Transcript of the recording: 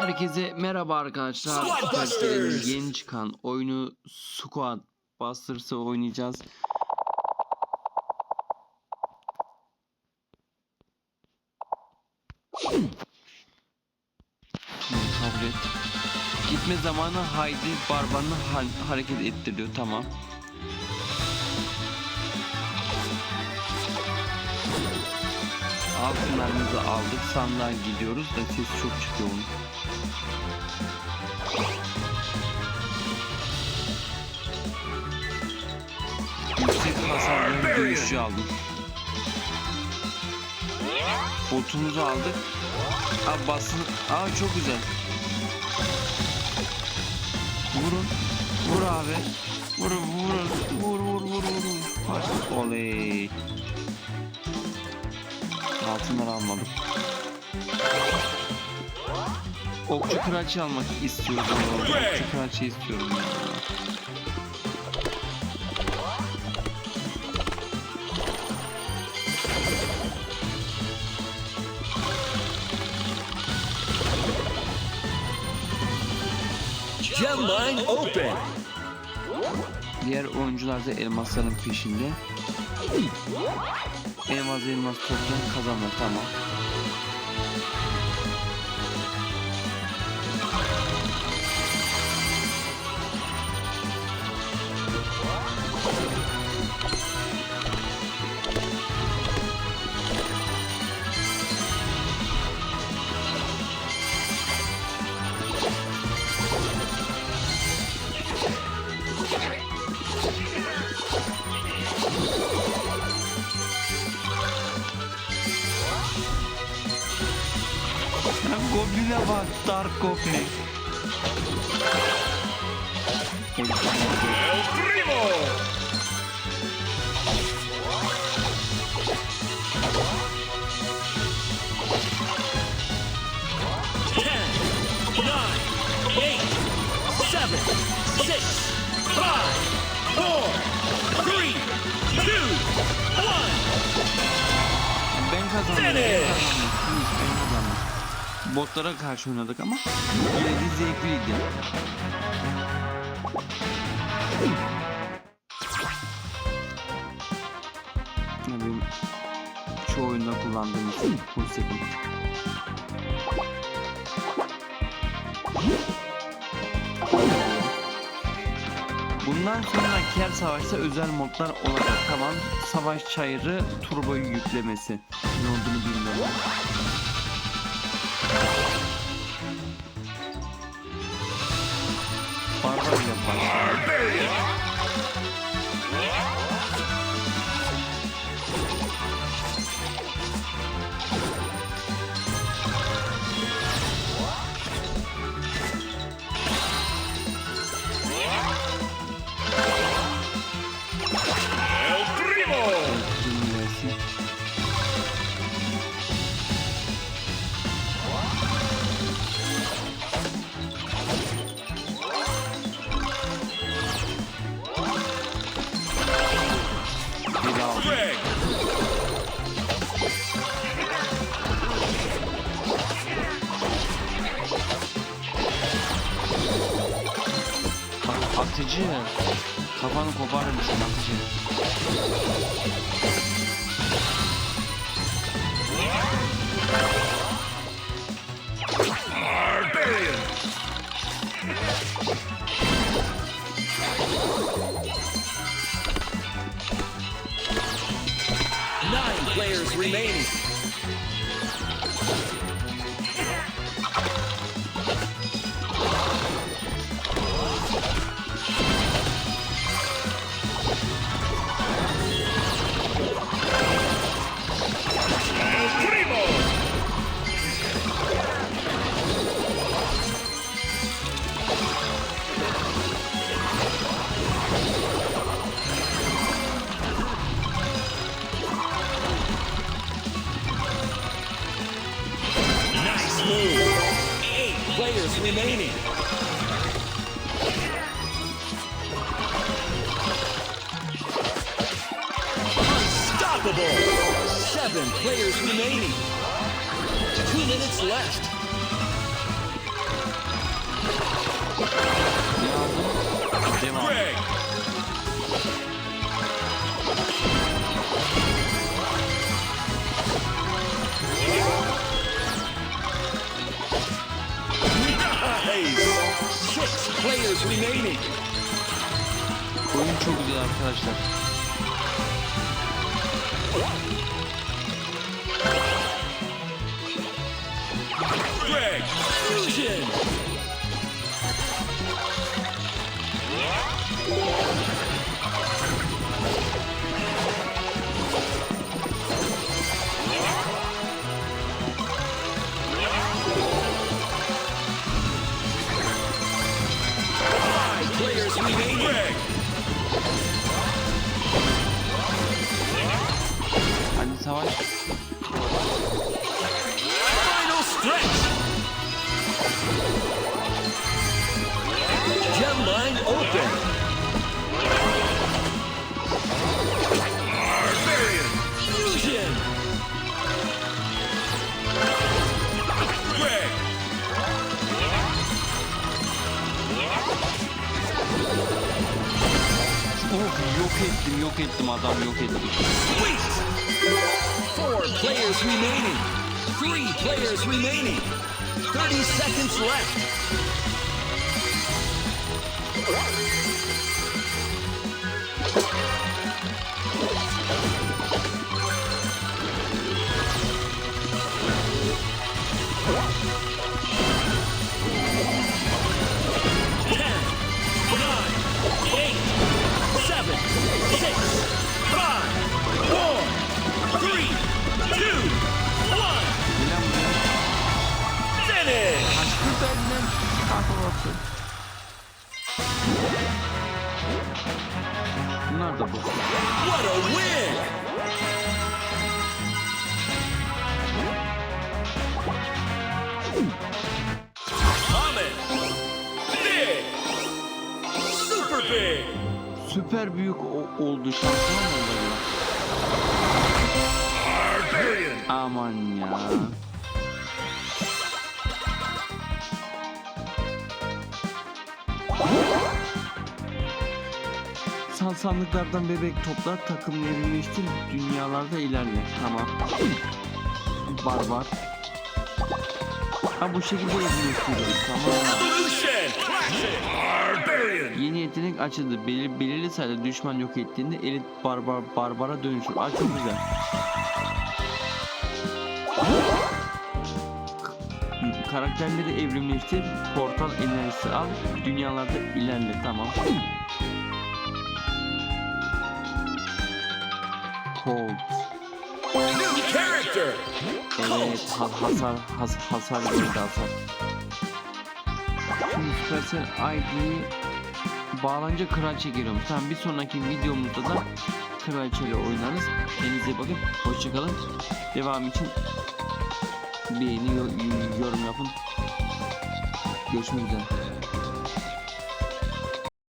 Herkese merhaba arkadaşlar. Busters! yeni çıkan oyunu Squad Busters'ı oynayacağız. Gitme zamanı Haydi Barbar'ını ha- hareket ettiriyor. Tamam. Altınlarımızı aldık. Sandığa gidiyoruz da ses çok çıkıyor onun. Yüksek hasarlı dövüşçü aldım. Botumuzu aldık. Abi basın. Aa çok güzel. Vurun. Vur abi. Vur vur vur vur vur vur. Oley. Altınları almadım. Okçu kraliçe almak istiyorum. Okçu kraliçe istiyorum ya. Gem open. Diğer oyuncular da elmasların peşinde. Elmas elmas toplayan kazanır tamam. Goblin'e bak Dark Goblin. El Primo. Ten, nine, eight, seven, six, five, four, three, two, one. Ben kazandım. Ben Finish. kazandım. Finish, ben kazandım. Botlara karşı oynadık ama yine de zevkliydi. Ya Benim şu oyunda kullandığım second. Bundan sonra Ker Savaş'ta özel modlar olacak. Tamam. Savaş çayırı turboyu yüklemesi. Ne olduğunu bilmiyorum. Barbar ile atıcı. Kafanı koparır mısın atıcı? Barbarian. Remaining. Unstoppable. Seven players remaining. Two minutes left. Greg. Players remaining. Oyun çok güzel arkadaşlar. Savaş. Final stretch. Gem line open. Barbarian. Fusion. Greg. Of yok ettim yok ettim adam yok ettim. Sweet. Players remaining. Three players remaining. 30 seconds left. Kahrolsun. Bunlar da boş. What a win! Comet! Big! Super big! Süper büyük oldu şampiyon oldu. Barbarian! Aman ya. San sandıklardan bebek topla takım evrimleştir dünyalarda ilerle. Tamam. Barbar. Ha bu şekilde evrimleştiriyoruz. Tamam. Yeni yetenek açıldı. Belir, belirli sayıda düşman yok ettiğinde elit barbar barbara dönüşür. Aa çok güzel. Karakterleri evrimleştir. Portal enerjisi al. Dünyalarda ilerle. Tamam. Colt. New character! Evet, ha- hasar, has, hasar verdi hasar. Şimdi Supercell ID'yi bağlanınca kraliçe geliyormuş. Tamam bir sonraki videomuzda da kraliçeyle oynarız. Kendinize iyi bakın. Hoşçakalın. Devam için beğeni, yo- yorum yapın. Görüşmek üzere.